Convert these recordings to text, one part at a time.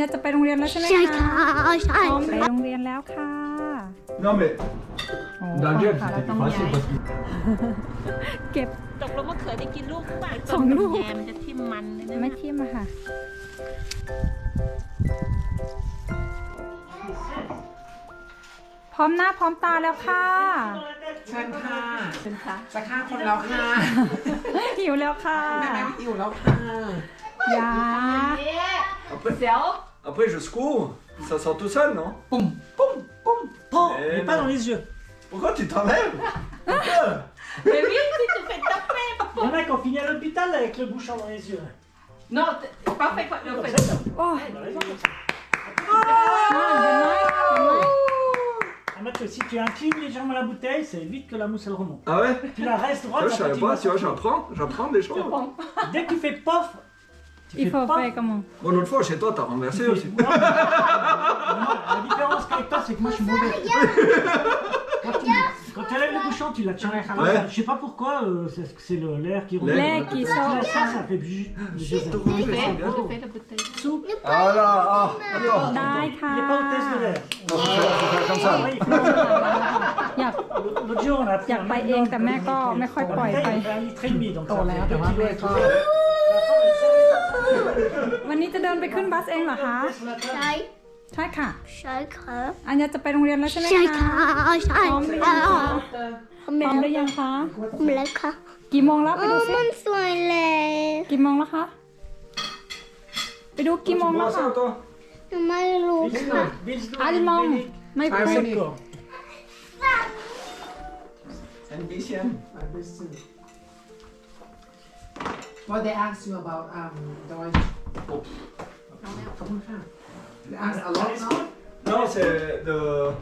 ญาจะไปโรงเรียนแล้วใช่ไหมใช่คะค่ะใช่พร้อมไปโรงเรียนแล้วค่ะ Non mais โอ้ d'Angèle ค่ะเรา c'était ต้อ plus งย้า facile ย parce que เก็บตกลงมะเขือได้กินลูกป่ะสองลูกแยมจะทิ่มมันเลยนะไม่ทิ่มอะค่ะพร้อมหน้าพร้อมตาแล้วค่ะเชิญค่ะเป็นค่ะ จะฆ่าคนแล้วค่ะ หิวแล้วค่ะแม่แม่อยู่แล้วค่ะยา après, เดี๋ยว après je secoue, ça sort tout seul non Poum, poum, poum. Prends, Eh mais pas non. dans les yeux. Pourquoi tu t'enlèves Pourquoi เบบี้ที่จะเป็นตับเป้ปะ Il y en a qui ont fini à l'hôpital avec le bouchon dans les yeux. non pas fait le Comme fait ça, ça. โอ้ย On a raison comme ça. นั่นเห็นไหมเห็นไหม Ah, Mathieu, si tu inclines légèrement la bouteille, c'est vite que la mousse elle remonte. Ah ouais Tu la restes Tu droite, vois, je après, savais tu pas, vas tu vois, sortir. j'apprends, j'apprends des choses. Dès que tu fais pof, tu อี fais โฟ pof. เฟกัมง Bon, l'autre fois chez toi, t'as renversé tu aussi. fais- Non, moi, la différence qu'avec toi, c'est que moi je suis mauvais. Quand tu, quand tu lèves le bouchon, tu la tiens. Ouais. Je sais pas pourquoi, euh, c'est c'est le- l'air qui remonte. แรกกี่โซ Ça, ça fait bouger. bouger ça. Tout rouge, เฟ c'est ส bien. เฟสระเบิดเตย Ah là, ah, alors. ได้ค่ะ Il n'est pas au test de l'air. Non, faut faire, faut faire comme ça. Ah, oui, il faut- อยาก L'autre jour, on a pris อยาก un ไป mec เอง dans- แต่แม่ก็ไม่ค่อยปล่อยไป Il fait un litre et demi, donc ça Oh, fait là, deux t'as kilos et raté, tout. วันนี้จะเดินไปขึ้นบัสเองเหรอคะ sur la table. ใช่ใช่ค่ะ ใช่ค่ะอัญญาจะไปโรงเรียนแล้วใช่ไหมใช่คะค่ะใช่พร้อมหรือค่ะยังคะทำพร้อมหรือยังคะแล้วค่ะ กี่โมงแล้วไปโอ้ดูสิมันสวยเลยกี่โมงแล้วคะ ไปดูกี่โมง Tu แล้ว bois ค่ะ ça, toi ไม่รู้ค่ะ Bisous, อัลมอง Bénédicte. ไม่ใช่พูดไหม D'accord. Well, they asked you about um, Deutsch. Oh. They asked a lot now? No, the, uh, the,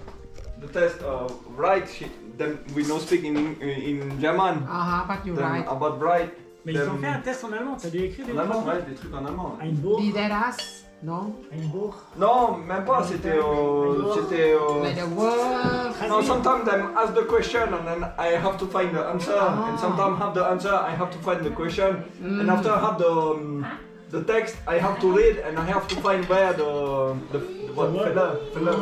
the test of write. then we no speak in, uh, in German. Uh-huh, but you write. About write. Mais ils ont fait un test en allemand, t'as dû écrire des En allemand, trucs ouais, des trucs en allemand. Einbourg, us non? Einbourg. Non, même pas. C'était euh, c'était. The word no, sometimes them ask the question and then I have to find the answer. And Ah. sometimes have the answer, I have to find the question. And after I have the um, the text, I have to read and I have to find where the the, what word. filler filler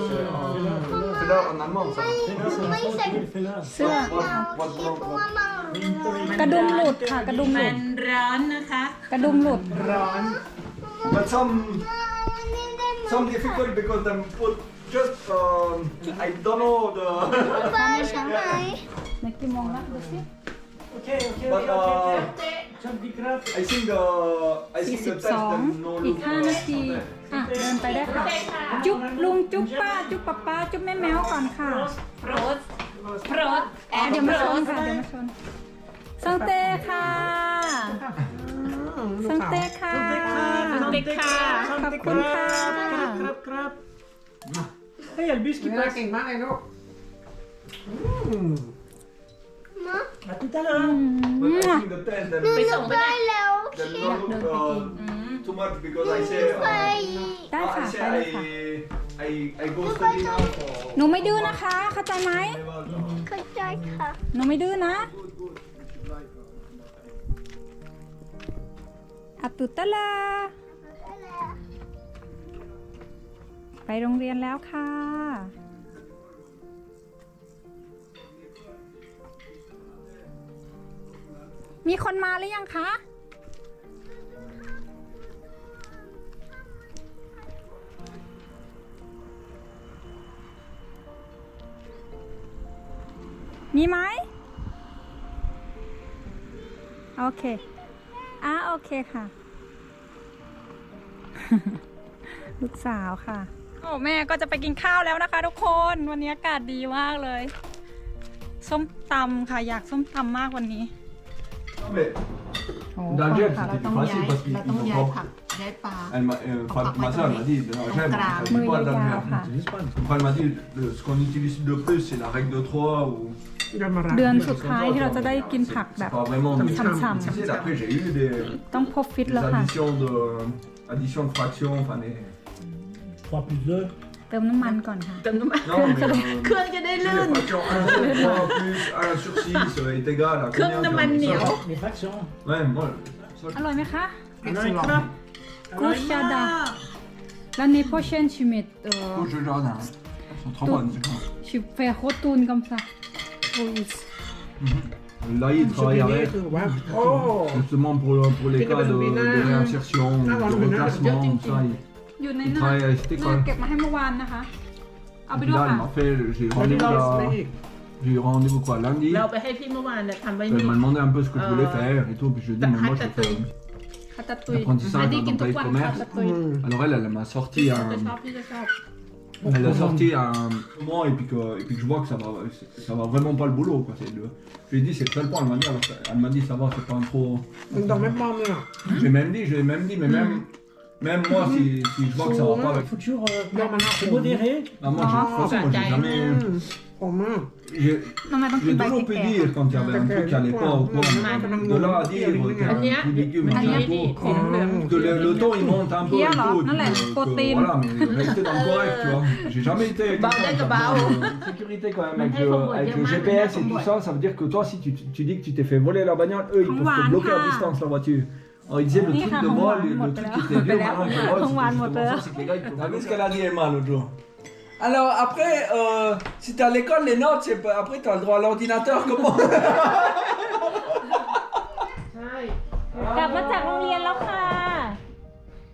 c'est Fais-le, en- fais-le. filler en allemand ça. Fais-le, c'est la faute, tu le fais là. เสื้อ What what what what กระดุมหลุดค่ะกระดุมหมัลุดนร้อนนะคะ กระดุมหลุดร้อน But some some difficult because them put just um, I don't know the ป้าใช่ไหมในกี่โมงแล้วดูสิ Ok, ok, but ok, ok. uh, ok. Jump big graph. I think the I think the test 42 them no อีก look 5นาที uh, อะ เดินไปได้ค่ะ จุ๊บลุงจุ๊บป้า จุ๊บป๊าป้าจุ๊บแม่แมวก่อนค่ะโปรดโปรดแออะนเดี๋ยวโปมารชนดค่ะ เดี๋ยวมาชนสังเตค่ะสังเตค่ะเด็กค่ะ ขอบคุณค่ะ Crap, crap, crap. Ah, il y a le bus qui เวลา passe. เก่งมากเลยลูก À tout à l'heure. but I think the test them ไปส่งไปไปได้แล้ว them no look uh, too much because I say ไป uh, ได้ I ค่ะไป say เลยค่ะ I I I go study now for หนูไม่ดื้อนะคะ เข้าใจไหมเข้าใจค่ะหนูไม่ดื้อนะอัตุตะลาไปโรงเรียนแล้วค่ะ มีคนมาหรือยังคะ มีไหม โอเค อะโอเคค่ะ ลูกสาวค่ะ โอ้แม่ก็จะไปกินข้าวแล้วนะคะทุกคน วันนี้อากาศดีมากเลย ส้มตำค่ะ อยากส้มตำมากวันนี้ mais โอ้ D'Angèle, ค่ะ c'était เราต้อง plus ย้า facile ย parce qu'ils เราต้อง ils ย้าย ont ผั pas. กย้ายปลา Elle m'a, euh, Au Fat- parc ma soeur m'a dit, Au Angèle, grave. ça dit pas Oui, d'Angèle. grave. Utilise pas. Elle m'a dit, le- ce qu'on utilise le plus, c'est la règle de 3 ou. เดือนสุดท้ายที่เราจะได้กินผักแบบ C'est pas vraiment ฉ่ำ difficile. Après, j'ai eu des, ๆ ต้องพบฟิต des แล้วค่ะ additions de, additions de fractions, enfin des. 3 plus 2. เติมน้ำมันก่อนค่ะ เติมน้ำมัน Non, mais. euh, เครื่องจะได้ c'est ลื่ les น fractions 1 sur 3 plus 1 sur 6 euh, est égal à เครื่อง combien น้ำมันเหนียว Les fractions. Ouais, moi. ça, อร่อยไหมคะ On a un crap. Couchada. L'année prochaine, tu mets. euh, Oh, je regarde. hein. Elles sont trop Tout. bonnes. c'est bon. tu fais retourne comme ça. Oui. Là, il travaille นี่ avec. คือว่าโอ้ Justement pour, le- pour les Puis cas le de, Bambina. de réinsertion, Ah, de le Bambina, reclassement, bien, ça. Il, อยู่ใน il หน้า travaille avec cette หน้า école. เก็บมาให้เมื่อวานนะคะ เอาไป Et ด้ puis วย là, il ค่ะ m'a fait, j'ai วันนี้ rendez-vous เรา là, ไม่อีก j'ai eu rendez-vous quoi, lundi. เราไปให้พี่เมื่อวานเนี่ยทำไว้ Elle นี่ m'a demandé un peu ce que je voulais Euh, faire et tout, puis je lui ai dit, mais moi je vais faire คาตาตุย l'apprentissage อันนี้ dans กิน un ทุก pays de วันคา commerce. ตาตุย Alors elle, elle m'a sorti จะ un, ชอบพี่จะชอบ elle a sorti un moment et puis que, et puis que je vois que ça va, ça va vraiment pas le boulot quoi. C'est le, je lui ai dit c'est le seul point, elle m'a dit, alors, elle m'a dit ça va, c'est pas un trop. มันดอกไม่ปลอมเลยอ่ะ J'ai même dit, j'ai même dit, mais même, Même moi, si, si je vois que ça va pas avec. Faut toujours. euh, normalement, modérer. Ah, moi, j'ai- de j'ai jamais. J'ai- oh, toujours pu dire quand il y avait un truc qui allait pas ou quoi. Mmh, mmh, de là à mmh. dire y légumes qui allait pas. Le, ton il monte un peu et Hier, là, tout, et voilà, mais restez dans le correct, tu vois. J'ai jamais été. avec Bah. Euh, sécurité quand même, avec le, GPS et tout ça, ça veut dire que toi, si tu, tu dis que tu t'es fait voler la bagnole, eux ils peuvent te bloquer à distance la voiture. Alors ils disaient le Ni truc ha, de Hong vol, Wan, le, le Hong truc Wan. qui était vieux Hong maintenant Wan, que Hong Wan, vol, Hong Wan. c'est justement ça, c'est que les gars ils T'as vu ce qu'elle a dit Emma l'autre jour alors après, euh, si t'es à l'école, les notes, c'est pas- après t'as le droit à l'ordinateur, comment กลับมาจากโรงเรียนแล้วค่ะ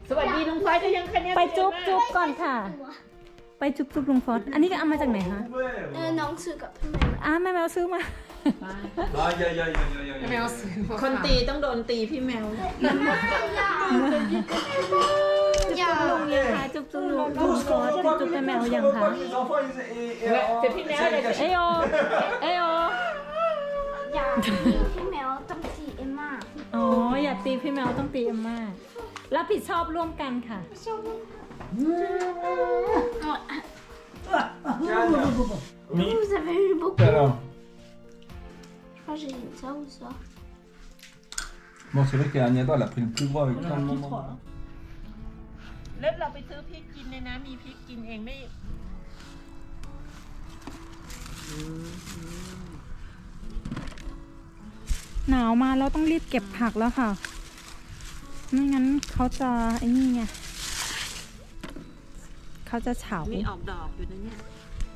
สวัสดีลุงพลอยจะยังคะแนนไปจุ๊บจุ๊บก่อนค่ะ ไปจุ๊บจุ๊บลุงฟอสอันนี้ก็เอามาจากไหนคะ เออน้องซื้อกับพี่แม่อ้าแม่แมวซื้อมา Aïe aïe aïe aïe aïe แม aïe วซื้อคนตีต้องโดนตีพี่แมวอย่าลุงยังคะจุ๊บจุ๊บลุงลุงฟอสจุ๊บจุ๊บแม่แมวยังคะ Les enfants, ils, ils- ils- C'est plus ils- nerveux, ils- เอโอเอโออย่าพี่แมวต้องสีเอ็มม่าอ๋ออยากตีพี่แมวต้องตีเอ็มม่ารับผิดชอบร่วมกันค่ะ Vous avez eu beaucoup. Alors, Je crois que j'ai eu ça ou ça. bon, c'est vrai qu'Agnada, elle a pris le plus gros avec plein de moments. แล้วเราไปซื้อพริกกินเนี่ยนะ มีพริกกินเองไม่ หนาวมาแล้วต้องรีบเก็บผักแล้วค่ะ ไม่งั้นเขาจะไอ้นี่ไงเขาจะเฉา มีออกดอกอยู่นะเนี่ย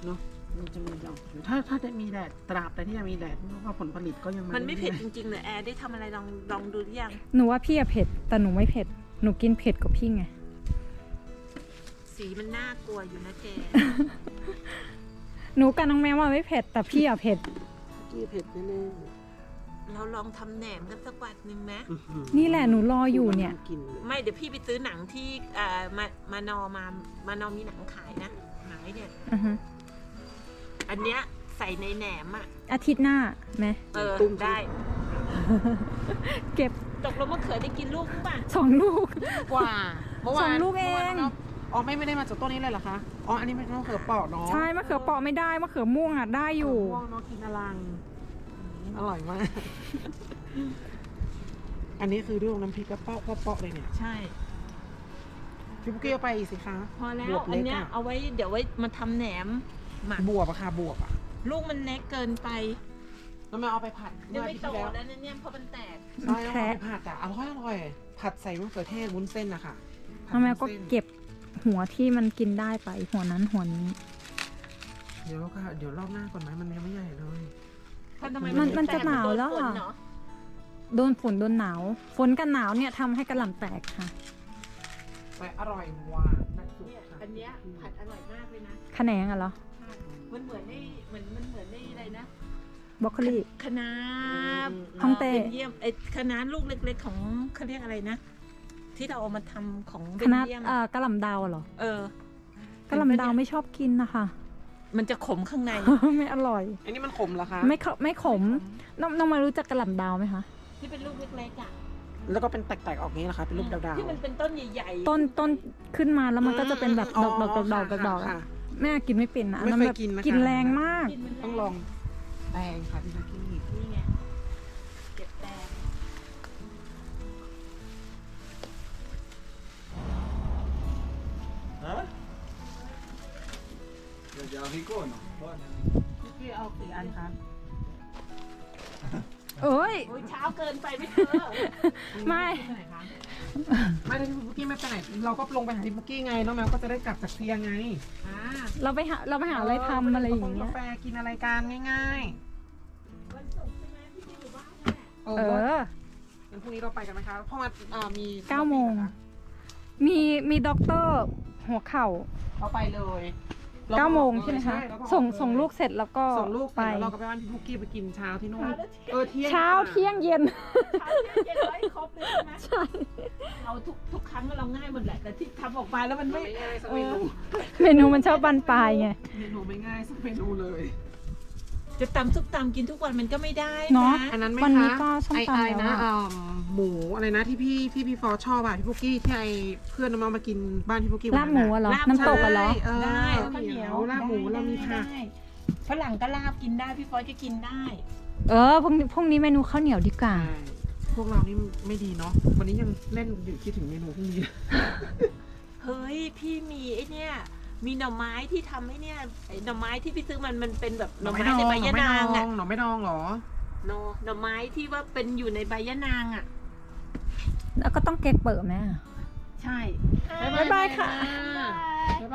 เนาะ มันจะมีดอกอยู่ถ้าถ้าจะมีแดดตราบแต่ที่ยังมีแดดเพราะว่าผลผลิตก็ยังมันไม่เผ็ดจริงๆเลยแอร์ได้ทำอะไรลองลองดูหรือยังหนูว่าพี่อะเผ็ด แต่หนูไม่เผ็ด หนูกินเผ็ดกว่าพี่ไง สีมันน่ากลัวอยู่นะแกหนูกับน้องแมวว่าไม่เผ็ด แต่พี่อะเผ็ด กี้เผ็ดแน่เราลองทำแหนมกันสักวันหนึ่งไหมๆนี่แหละหนูรออยู่เนี่ย กินไม่เดี๋ยวพี่ไปซื้อหนังที่เอ่อมามานอมามานอมีหนังขายนะหายเนี่ย อือฮะ อันเนี้ยใส่ในแหนมอะ อาทิตย์หน้าไหมเออได้ เก็บตกลงมะเขือได้กินลูกป่ะสองลูก กว่าเมื่อวานสองลูกเอง มื่วานนาะอ๋อไม่ไม่ได้มาจากต้นนี้เลยเหรอคะ อ๋ออันนี้ไม่ต้องเขือเปอกเนาะใช่มะเขือเปราะไม่ได้มะเขือม่วงอะได้อยู่ ม่วงเนาะกินอลัง อร่อยมาก อันนี้คือลูกน้ำพริกกระเปาะกระเปาะเลยเนี่ยใช่ พี่ปุ๊กกี้เอาไปอีกสิคะพอแล้บววบอัเล็นกเนี้ยอะเอาไว้เดี๋ยวไว้มาทำแหนม หมักบวบอะค่ะบวบอะลูกมันเล็กเกินไปแล้วมาเอาไปผัดเดี๋ยวเมื่อไม่อาทิตย์โตที่แล้วแล้วนะเนี่ยเพราะมันแตกใช่เอาไปผัดอะอร่อยอร่อยผัดใส่มะเขือเทศวุ้นเส้นนะคะผัดน้องแมวก็วุ้นส้นเก็บหัวที่มันกินได้ไปหัวนั้นหัวนี้ เดี๋ยวค่ะ เดี๋ยวรอบหน้าก่อนไหมมันยังไม่ใหญ่เลยทำไมมันมันแตกจะหนาวแล้วอะโดนฝนเนโดนฝนโดนหนาว ฝนกับหนาวเนี่ยทำให้กระหล่ำแตกค่ะแต่อร่อยหวานแบบสุดเนี่ยค่ะอันเนี้ยผัดอร่อยมากเลยนะขะแหนงอะเหรอ มันเหมือนในเหมือนมันเหมือนในอะไรนะบรอกโคลี คณะฮ่องเต้เบนเยียมไอ้คณะลูกเล็ก ๆ ของเขาเรียกอะไรนะ ที่เราเอามาทำของเบคนณะเยียมเอ่อกระหล่ำดาวอะเหรอเออกระหล่ำดาวไม่ชอบกินนะคะ มันจะขมข้างใน ไม่อร่อย อันนี้มันขมเหรอคะ ไม่ขไม่ขมน้องน้องมารู้จักกระหล่ำดาวไหมคะ ที่เป็นลูกเล็กๆอะแล้วก็เป็นแตกๆออกนี้นะคะ เป็นรูปดาวๆที่มันเป็นต้นใหญ่ๆต้นต้นขึ้นมาแล้วมันก็จะเป็นแบบดอกดอกดอกดอกดอกดอกค่ะอะ แม่กินไม่เป็นนะอันไม่นั้นเคยแบบกินนะคะ กินแรงมาก กินมันแรต้องลองแตงค่ะพี่นักกี้นี่ไงเก็บแตง Hein Il y a des haricots, non พี่เอากี่อันคะเอ้ย โอ้ยเช้าเกินไปไม่เธอไม่ ไหนคะ ไม่ได้พี่ปุกกี้ไม่ไปไหน เราก็ลงไปหาพี่ปุกกี้ไงน้องแมวก็จะได้กลับจากเพียงไงอ่าเราไปหาเราไปหาอะไรทำอะไรอย่างเงี้กาย แฟกินอะไรกันง่ายๆเอเออองั้นพรุ่งนี้เราไปกันไหมคะเพราะว่าอ่ามีเก้าโมง มีมีด็อกเตอร์หัวเข่าเราไปเลย เก้าโมงใช่ไหมคะเราก็ออกส่งเลยส่งลูกเสร็จแล้วก็ส่งลูกไป ไปแล้วเราก็ไปบ้านพี่ปุกกี้ไปกินเช้าที่นู่น เออเที่ยงเช้าเที่ยงเย็นเจ็ดร้อยครบเลยใช่ไหมใช่ เราทุกทุกครั้งเราง่ายหมดแหละ แต่ที่ทำออกมาแล้วมันไม่ไม่ง่ายสักเมนูเมนูมันชอบบันปลายไง เมนูไม่ง่ายสักเมนูเลย จะตำซุปตำกินทุกวันมันก็ไม่ได้เนาะอันนั้นไหมวันนี้คะก็ส้มไอตำไอแล้วนะอะเอ่อ หมูอะไรนะที่พี่ที่พี่ฟอชอบอะพี่ปุกกี้ที่ไอเพื่อนน้องๆมากินบ้านพี่ปุกกี้ลาบหมูอะเหรอลาบน้ำตกอะเหรอเออได้ข้าข้าววเหเหนีนียยววลาบหมูเรามีผักได้ฝรั่งก็ลาบกินได้พี่ฟอยก็กินได้เออพรุ่งนี้พรุ่งนี้เมนูข้าวเหนียวดีกว่าพวกเรานี่ไม่ดีเนาะวันนี้ยังเล่นอยู่คิดถึงเมนูพรุ่งนี้ เฮ้ยพี่มีไอ้เนี่ยมีหน่อไม้ที่ทำไอ้เนี่ยไอ้หน่อไม้ที่พี่ซื้อมันมันเป็นแบบหน่อไม้ในใบยะนางอะหน่อไม่ดองเหรอ หน่อหน่อไม้ที่ว่าเป็นอยู่ในใบยะนางอะ แล้วก็ต้องเก๊กเปิดแม่ใช่บ๊ายบายค่ะ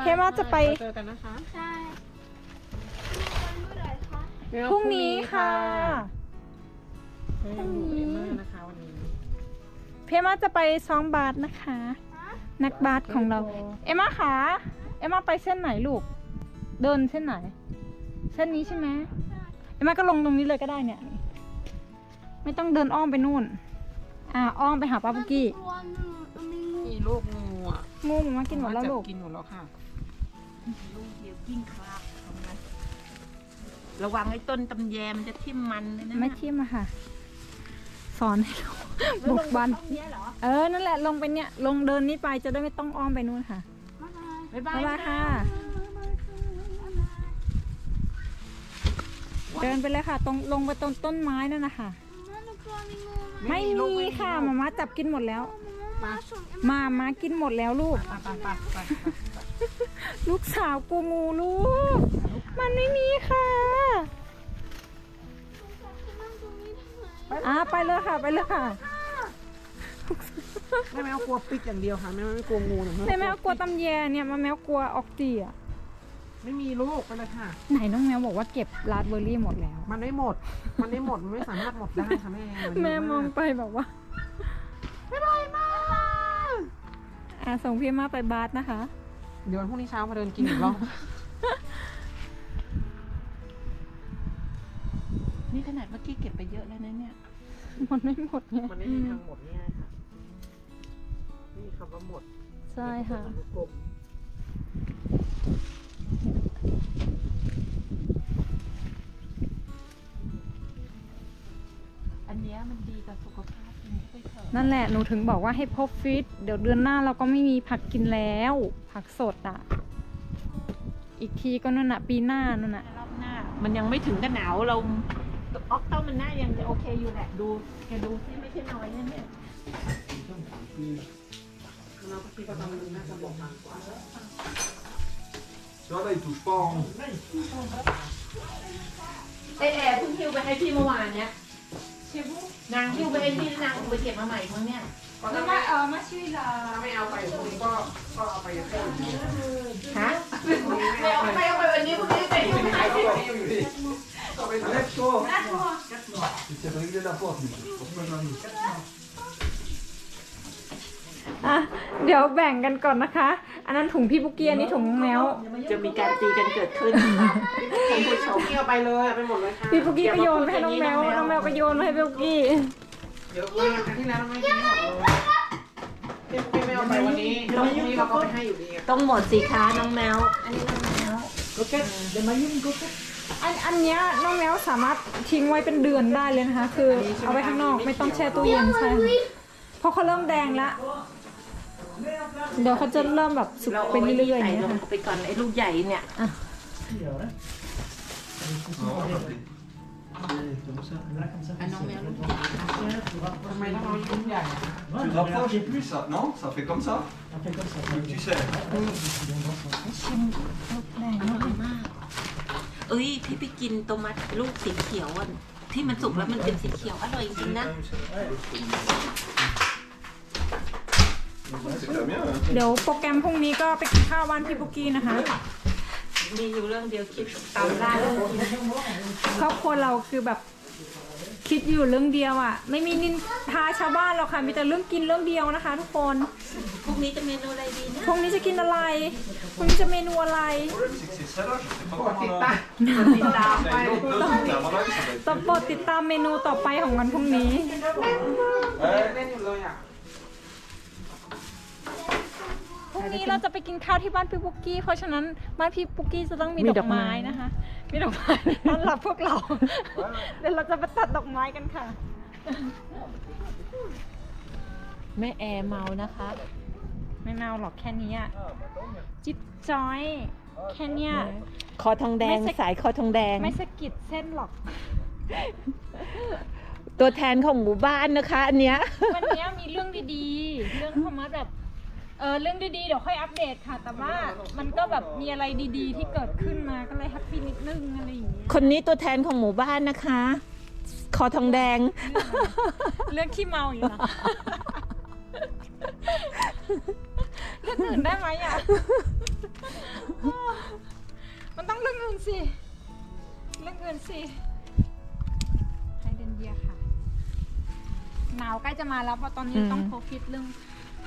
เคมาจะไป เจอกันนะคะใช่เมื่อไหร่คะพรุ่งนี้ค่ะพรุ่งนี้เอมม่านะคะวันนี้เพมาจะไปซ้อมบาสนะคะ นักบาสของเรา เอมมาขาเอมมาไปเส้นไหนลูก เดินเส้นไหน เส้นนี้ใช่ไหมเอมมาก็ลงตรงนี้เลยก็ได้เนี่ย ไม่ต้องเดินอ้อมไปนู่น อ่าอ้อมไปหาป้าปุกกี้กลัวหนูมีงูมีลูกงูอะงูมันมากินหมดแล้วลูกกินหมดแล้วค่ะ ลูกเดียวกิ้งคลาบตรงนั้นระวังไอ้ต้นตำแยมันจะทิ่มมันเลยนะไม่ทิ่มอะค่ะ สอนให้ลูกบุกบัน เนี้ยเหรอเออ นั่นแหละ ลงไปเนี่ย ลงเดินนี้ไปจะได้ไม่ต้องอ้อมไปนู่นค่ะบ๊ายบาบ๊ายยบายค่ะ เดินไปเลยค่ะ ตรงลงไปตรงต้นไม้นั่นนะคะ มาหนูกลัวมีงูไม่ลูกมีค่ะลูก มาม่าจับกินหมดแล้ว มา ส่งมามากินหมดแล้วลูก ไปไปไปไปลูกสาวกลัวงูลูก มันไม่มีค่ะอ่าไปเลยค่ะไปเลยค่ะแม่แมวกลัวปิดอย่างเดียวค่ะแม่แมวไม่กลัวงูหนูแต่แมวกลัวตำแยเนี่ยมาแมวกลัวออกจีอะ ไม่มีลูกไปเลยค่ะ ไหนน้องแมวบอกว่าเก็บราสเบอร์รี่หมดแล้ว มันไม่หมด มันไม่หมด มันไม่สามารถหมดได้ค่ะแม่นเยะแม่มองากไปแบบว่าบ๊ายบายมาอะส่งพี่มาไปบาสนะคะ เดี๋ยววันพรุ่งนี้เช้ามาเดินกินอีกรอบ นี่ขนาดเมื่อกี้เก็บไปเยอะแล้วนะเนี่ย มันไม่หมดไงมันไม่มีทางหมดง่ายค่ะไม่มีคำว่าหมดใช่ค่ะกลม ต่อสุขภาพกินไปเถอะนั่นแหละหนูถึงบอกว่าให้พบฟิต เดี๋ยวเดือนหน้าเราก็ไม่มีผักกินแล้ว ผักสดอะ อีกทีก็นั่นน่ะ ปีหน้านั่นน่ะ รอบหน้า มันยังไม่ถึงกับหนาวเราออกเต้ามันหน้ายังจะโอเคอยู่แหละดูแกดูซิไม่ใช่น้อยนะเนี่ยเราก็คิดว่าตอนนี้น่าจะบอกมากกว่า Tu vois là, il touche pas. hein. เอแอร์เพิ่งฮิวไปให้พี่เมื่อวานเนี้ย นางฮิวไปให้พี่นางเอาไปเก็บมาใหม่มั้งเนี่ยแล้วมาเออมาช่วยเราถ้าไม่เอาไปพรุ่งนี้ก็ก็เอาไปกับเพื่อนฮะไม่เอาไปเอาไปวันนี้พรุ่งนี้ไปฮิวไปให้พี่ Lève-toi Tu sais régler la porte, mais pourquoi j'en ai อะเดี๋ยวแบ่งกันก่อนนะคะ อันนั้นถุงพี่บุกเกียอันนี้ถุงน้องแมว จะมีการตีกันเกิดขึ้นท่านผู้ชมพี่เอาไปเลยเอาไปหมดเลยค่ะพี่บุกกี้ก็โยนไปให้น้องแมว น้องแมวก็โยนไปให้พี่บุกกี้ เยอะมากครั้งที่แล้วเราไม่กินหมดเลยพี่พี่ไม่เอาไปวันนี้แล้วพรุ่งนี้เราก็ไปให้อยู่ดีอะต้องหมดสิคะน้องแมว อันนี้น้องแมว อันอันเนี้ยน้องแมวสามารถทิ้งไว้เป็นเดือนได้เลยนะคะ คือเอาไว้ข้างนอกไม่ต้องแช่ตู้เย็นใช่ค่ะเพราะเขาเริ่มแดงแล้ว เดี๋ยวเขาจะเริ่มแบบสุกเราไปเอาไว้เรื่อยๆอใส่ย่างเงี้ยลงค่ะไปก่อนไอ้ลูกใหญ่เนี่ย Comme ça. อันน้องแมวลูกทำไมต้องเอาชิ้นใหญ่อะ Tu te rapproches plus, ça Non Ça fait comme ça On fait comme ça. Tu sais. อร่อยมากเอ้ยพี่ไปกินโตมัตลูกสีเขียวอะที่มันสุกแล้วมันเป็นสีเขียวอร่อยจริงๆนะ เดี๋ยวโปรแกรมพรุ่งนี้ก็ไปกินข้าวบ้านพี่ปุกกี้นะคะ มีอยู่เรื่องเดียวคิดตามได้แล้วกินครอบครัวเราคือแบบคิดอยู่เรื่องเดียวอะ่ะ ไม่มีนินทาชาวบ้านหรอกค่ะ มีแต่เรื่องกินเรื่องเดียวนะคะ ทุกคนพรุ่งนี้จะเมนูอะไรดีนะพรุ่งนี้จะกินอะไรพรุ่งนี้จะเมนูอะไร Le problème, c'est que c'est celle-là, je sais pas กด comment ติด on ตา a. มติดตามไป Il y a une autre dose, mais à mon avis, ça va être. ต้องโปรดติดตามเมนูต่อไปของวันพรุ่งนี้ Ouais. เล่นอยู่เลยอะ พรุ่ งนี้เราจะไปกินข้าวที่บ้านพี่ปุกกี้ เพราะฉะนั้นบ้านพี่ปุกกี้จะต้องมีมีดดออกกไม้ไม้นะคะ มีดอกไม้ต้อนรับพวกเรา เดี๋ยวเราจะไปตัดดอกไม้กันค่ะ แม่แอร์เมานะคะ ไม่เมาหรอกแค่นี้อะจิ๊บจอย แค่เนี้ยคอทองแดงไม่ใช่สายคอทองแดง ไม่สะกิดเส้นหรอก ตัวแทนของหมู่บ้านนะคะ อันเนี้ยวันเนี้ยมีเรื่องดีๆ เรื่องธรรมะแบบ เออเรื่องดีๆเดี๋ยวค่อยอัปเดตค่ะ แต่ว่ามันก็แบบมีอะไรดีๆ ที่เกิดขึ้นมาก็เลยแฮปปี้นิดนึงอะไรอย่างเงี้ยคนนี้ตัวแทนของหมู่บ้านนะคะ คอทองแดง เรื่องขี้เมาอยู่นะเรื่องอื่นได้ไหมอะ มันต้องเรื่องอื่นสิ เรื่องอื่นสิไฮเดนเดียค่ะ หนาวใกล้จะมาแล้วเพราะตอนนี้อืมต้องโฟกัสเรื่อง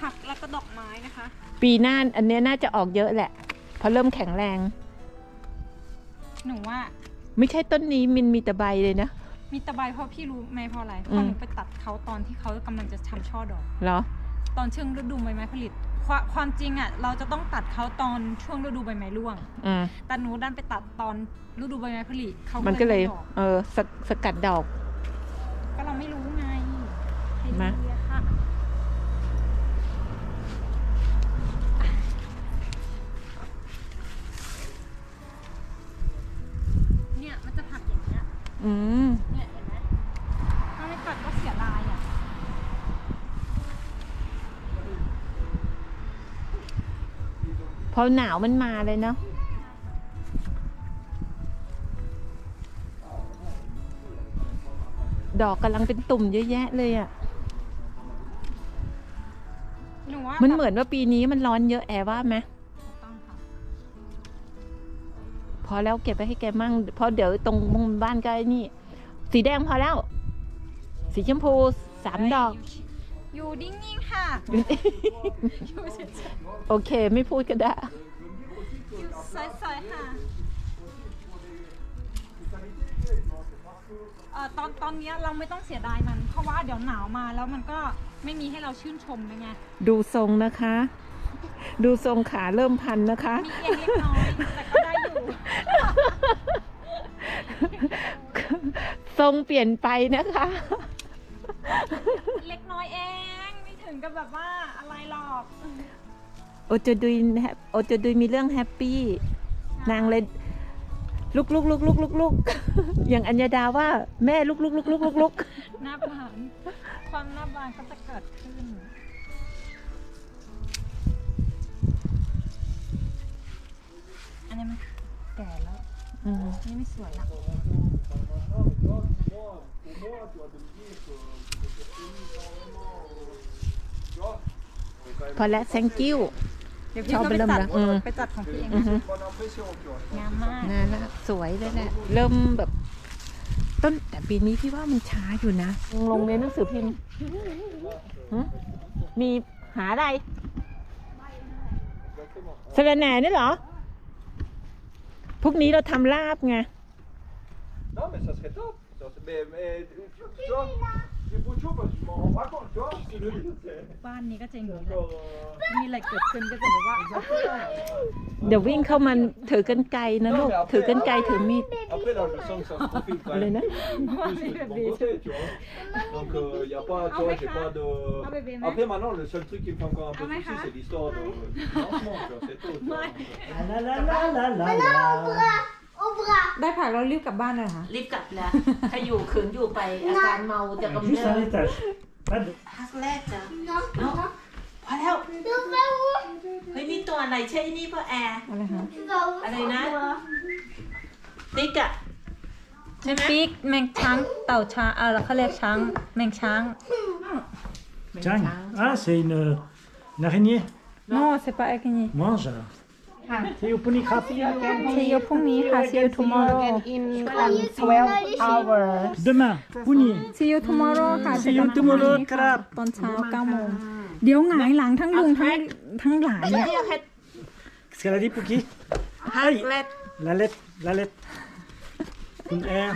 ผักและก็ดอกไม้นะคะ ปีหน้าอันเนี้ยน่าจะออกเยอะแหละเพราะเริ่มแข็งแรง หนูว่าไม่ใช่ต้นนี้มินมีแต่ใบเลยนะ มีตะไบเพราะพี่รู้ไหมเพราะอะไรเพอืราะมหนูไปตัดเขาตอนที่เขากำลังจะทำช่อดอก เหรอ ตอนช่วงฤดูใบไม้ผลิตความความจริงอะเราจะต้องตัดเขาตอนช่วงฤดูใบไม้ร่วงอืมแต่หนูดันไปตัดตอนฤดูใบไม้ผลิเขามัมันก็เลยเออสกสกัดดอก ก็เราไม่รู้ไงให้มา เนี่ยมันจะผักอย่างเงี้ยอืมเนี่ยเห็นไหมถ้าไม่ตัดก็เสียดายอะพอหนาวมันมาเลยเนาะดอกกำลังเป็นตุ่มเยอะแยะเลยอะ่ะ หนูว่ามันแบบเหมือนว่าปีนี้มันร้อนเยอะแอร์ว่าไหม พอแล้วเก็บไว้ให้แกมั่งเพราะเดี๋ยวตรงมุมบ้านก็ไอ้นี่ สีแดงพอแล้ว สีชมพูสามดอก อยู่นิ่งๆค่ะ อยู่เฉยโอเคไม่พูดก็ได้ ๆอยู่สวยๆค่ะเอ่อตอนตอนเนี้ยเราไม่ต้องเสียดายมัน เพราะว่าเดี๋ยวหนาวมาแล้วมันก็ไม่มีให้เราชื่นชมนะไงดูทรงนะคะ ดูทรงขาเริ่มพันนะคะ มีเอียงเล็กน้อยแต่ก็ได้อยู่ ทรงเปลี่ยนไปนะคะ เล็กน้อยเอง ไม่ถึงกับแบบว่าอะไรหรอกโอจะดุยแฮปโอจะดุยมีเรื่องแฮปปี้ นางเลยลุกลุกลุกลุกลุกลุกอย่างอัญญาดาว่าแม่ลุกลุกลุกลุกลุกลุกหน้าบานความหน้าบานก็จะเกิด นนี้ไม่สวยละพอแล้ว thank you เดี๋ยวชพี่อบก็ไปไปเริ่มจัดแล้วอืม ไปจัดของพี่เองอือฮึ Bonne impression, tu vois. งามมากน่ารักสวยเลยแหละเริ่มแบบ ต้นแต่ปีนี้พี่ว่ามันช้าอยู่นะ ลงในหนังสือพิมพ์หึมีหาอะไรสะระแหน่นี่เหรอ พรุ่งนี้เราทำลาบไง Non, mais ça serait top. Ça serait- Mais, mais, tu tu vois, j'ai beaucoup de choses parce que je m'en rends pas compte, tu vois. ce que je veux dire, c'est บ้านนี้ก็จะอย่างนี้แหละ encore, euh, มีอะไรเกิดขึ้นก็จะแบบว่าเดี๋ยววิ่งเข้ามาถือกันไกลนะลูก ถือกันไกลถือมีด Après, là, je sens que ça se profile quand อะไร même. นะ Plus que de mon côté, tu vois. Donc, il n'y a pas, tu vois, j'ai pas de. Ah, bébé, mais- Après, maintenant, le seul truc qui me fait encore un peu Ah, mais souci, hein. c'est l'histoire de du lancement, tu vois, c'est tout. tu vois. Ouais. Donc, La la la la la la. Au bras. ได้ผักเรารีบกลับบ้านเลยค่ะ รีบกลับแล้วถ้าอยู่ขืนอยู่ไปอาการเมาจะกำ Juste เริ un บ étage. Pas de... พักแรกจ้ะ Non, non. พอแล้ว Tu vas où เฮ้ยนี่ตัวอะไรใช่นี่ป่ะแอร์ อะไรคะ Tu vas où Allez, Nat. ติ๊กอะใช่ไหมปีกแมงช้างเต่าช้างเออเขาเรียกช้างแมงช้าง Tiens. Ah, c'est une... Une araignée non c'est pas araignée Mange alors. C'est au ponycraft. see you พรุ่งนี้ค่ะ see you tomorrow in um, 12 hours Demain, Pouni. see you tomorrow ค่ะ See you เจอกัน tomorrow พงนี้ค่ะครับตอนเช้า9โมงเดี๋ยวหงายหลังทั้งลุงทั้งทั้งหลานเนี่ย Qu'est-ce qu'elle a dit, Pouki Aïe La lettre, la lettre. Une R.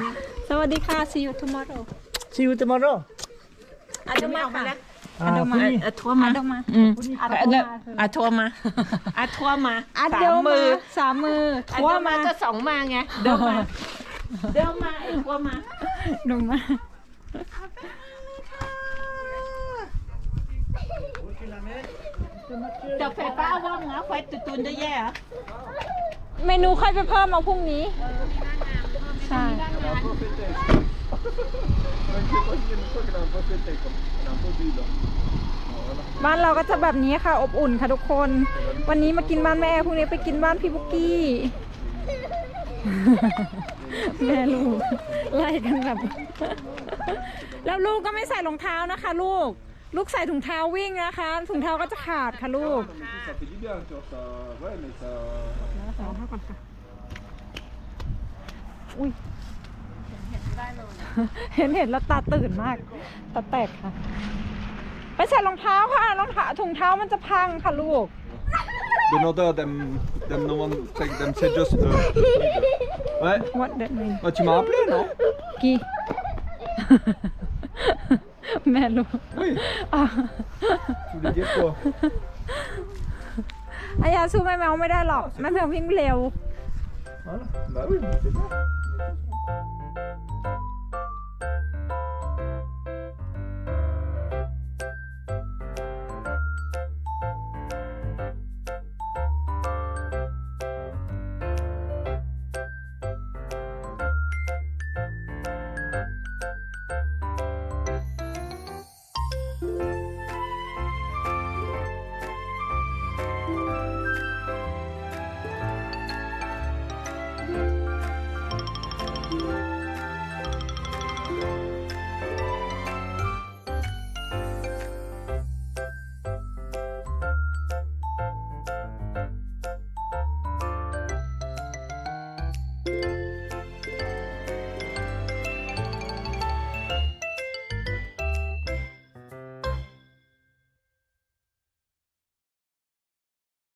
สวัสดีค่ะ see you tomorrow See you tomorrow. อาดมาค่ะ Ah, Adoma. Pouni. อะทัวร์มาอาดมาอืมอาดอะ เดี๋ยวมาอะทัวร์มาอะทัวร์มาอาสาเดียวมมืมืออสามมืออันทั่วเดียวมามา ก็สองมาไง เดินมา เดินมาไอ้ทัวร์มา ลงมา แต่ไฟฟ้าว่างนะไฟตุนตุนได้แย่เหรอเมนูค่อยไปเพิ่มเอาพรุ่งนี้ ใช่ บ้านเราก็จะแบบนี้ค่ะ อบอุ่นค่ะทุกคน วันนี้มากินบ้านแม่พรุ่งนี้ไปกินบ้านพี่บุกกี้ แม่ลูกไล่กันแบบ แล้วลูกก็ไม่ใส่รองเท้านะคะ ลูก ลูกใส่ถุงเท้าวิ่งนะคะถุงเท้าก็จะขาดค่ะลูก Ça fait du bien, tu vois, ça. Ouais, mais ça. อุ้ยเห็นเห็นแล้วตาตื่นมาก ตาแตกค่ะ ไปใส่รองเท้าค่ะรองเท้าถุงเท้ามันจะพังค่ะลูก The order, them, them no one take them, c'est just. euh, Ouais. What that mean Ah, tu m'as appelé, non กี่ แม่ลูก Oui. อะ Tu voulais dire quoi อายาสู้แม่แมวไม่ได้หรอก แม่แมววิ่งเร็ว Voilà. Bah oui, mais c'est bien.